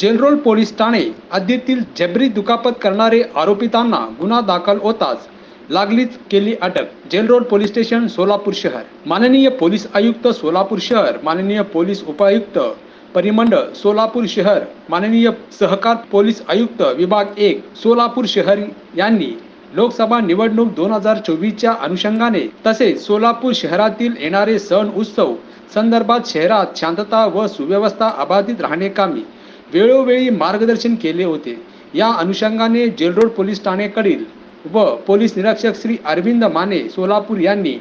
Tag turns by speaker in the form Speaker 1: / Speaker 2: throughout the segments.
Speaker 1: Jail Road police Thane हद्दीतील जबरी दुखापत करणारे आरोपितांना गुन्हा दाखल होताच लागलीच केली अटक. जेलरोड पोलीस स्टेशन सोलापूर शहर. माननीय पोलीस आयुक्त सोलापूर शहर. माननीय पोलीस उपायुक्त परिमंडळ सोलापूर शहर. माननीय सहकार पोलीस आयुक्त विभाग एक सोलापूर शहर यांनी लोकसभा निवडणूक दोन हजार चोवीसच्या अनुषंगाने तसेच सोलापूर शहरातील येणारे सण उत्सव संदर्भात शहरात शांतता व सुव्यवस्था अबाधित राहणे कामी वेळोवेळी मार्गदर्शन केले होते. या अनुषंगाने जेलरोड पोलीस ठाणेकडील व पोलीस निरीक्षक श्री अरविंद माने सोलापूर यांनी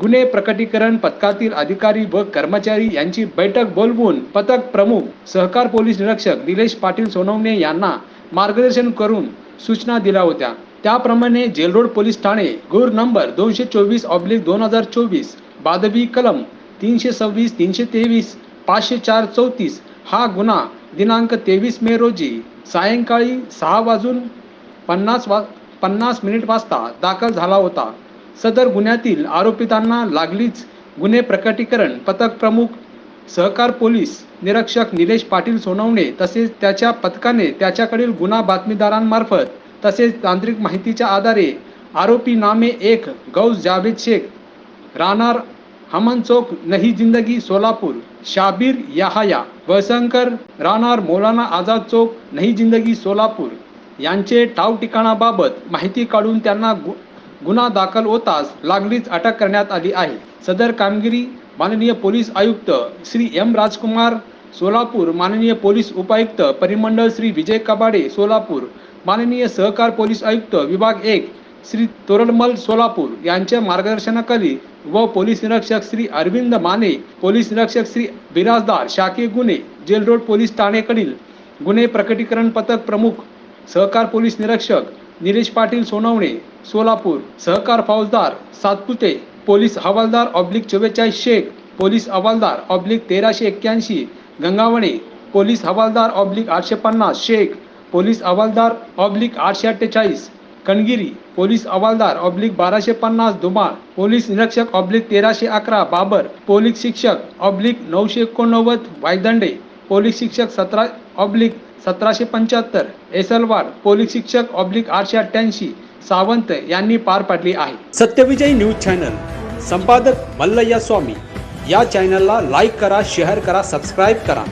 Speaker 1: गुन्हे प्रकटीकरण पथकातील अधिकारी व कर्मचारी यांची बैठक बोलवून पथक प्रमुख सहकार पोलीस निरीक्षक निलेश पाटील सोनवणे यांना मार्गदर्शन करून सूचना दिल्या होत्या. त्याप्रमाणे जेलरोड पोलीस ठाणे गुर नंबर दोनशे चोवीस ऑब्लिक दोन हजार चोवीस बादबी कलम तीनशे सव्वीस तीनशे तेवीस पाचशे चार चौतीस हा गुन्हा दिनांक तेवीस मे रोजी सायंकाळी सहा वाजून पन्नास वा पन्नास मिनिट वाजता दाखल झाला होता. सदर गुन्ह्यातील आरोपितांना लागलीच गुन्हे प्रकटीकरण पथक प्रमुख सहकार पोलीस निरीक्षक निलेश पाटील सोनवणे तसेच त्याच्या पथकाने त्याच्याकडील गुन्हा बातमीदारांमार्फत तसेच तांत्रिक माहितीच्या आधारे आरोपी नामे एक गौस जावेद शेख राहणार हमन चौक नही जिंदगी सोलापूर शाबीर याहया वसंकर राहणार मौलाना आझाद चौक नही जिंदगी सोलापूर। यांचे ठाव ठिकाणाबाबत माहिती काढून त्यांना गु गुन्हा दाखल होताच लागलीच अटक करण्यात आली आहे. सदर कामगिरी माननीय पोलीस आयुक्त श्री एम राजकुमार सोलापूर माननीय पोलीस उपायुक्त परिमंडळ श्री विजय कबाडे सोलापूर माननीय सहकार पोलीस आयुक्त विभाग एक श्री तोरडमल सोलापूर यांच्या मार्गदर्शनाखाली व पोलीस निरीक्षक श्री अरविंद माने पोलीस निरीक्षक श्री बिराजदार शाखे गुन्हे जेल रोड पोलीस ठाणेकडील गुन्हे प्रकटीकरण पथक प्रमुख सहकार पोलीस निरीक्षक निलेश पाटील सोनवणे सोलापूर सहकार फौजदार सातपुते पोलीस हवालदार ऑब्लिक चव्वेचाळीस शेख पोलीस हवालदार ऑब्लिक तेराशे एक्क्याऐंशी गंगावणे पोलीस हवालदार ऑब्लिक आठशे पन्नास शेख पोलीस हवालदार ऑब्लिक आठशे अठ्ठेचाळीस कणगिरी पोलीस हवालदार ऑब्लिक बाराशे पन्नास धुमाळ पोलीस निरीक्षक ऑब्लिक तेराशे अकरा बाबर पोलीस शिक्षक ऑब्लिक नऊशे एकोणनव्वद वायदंडे पोलीस शिक्षक सतरा ऑब्लिक सतराशे पंच्याहत्तर एसलवाड पोलीस शिक्षक ऑब्लिक आठशे अठ्ठ्याऐंशी सावंत यांनी पार पाडली आहे. सत्यविजय न्यूज चॅनल संपादक मल्लय्या स्वामी. या चॅनलला लाईक करा शेअर करा सबस्क्राईब करा.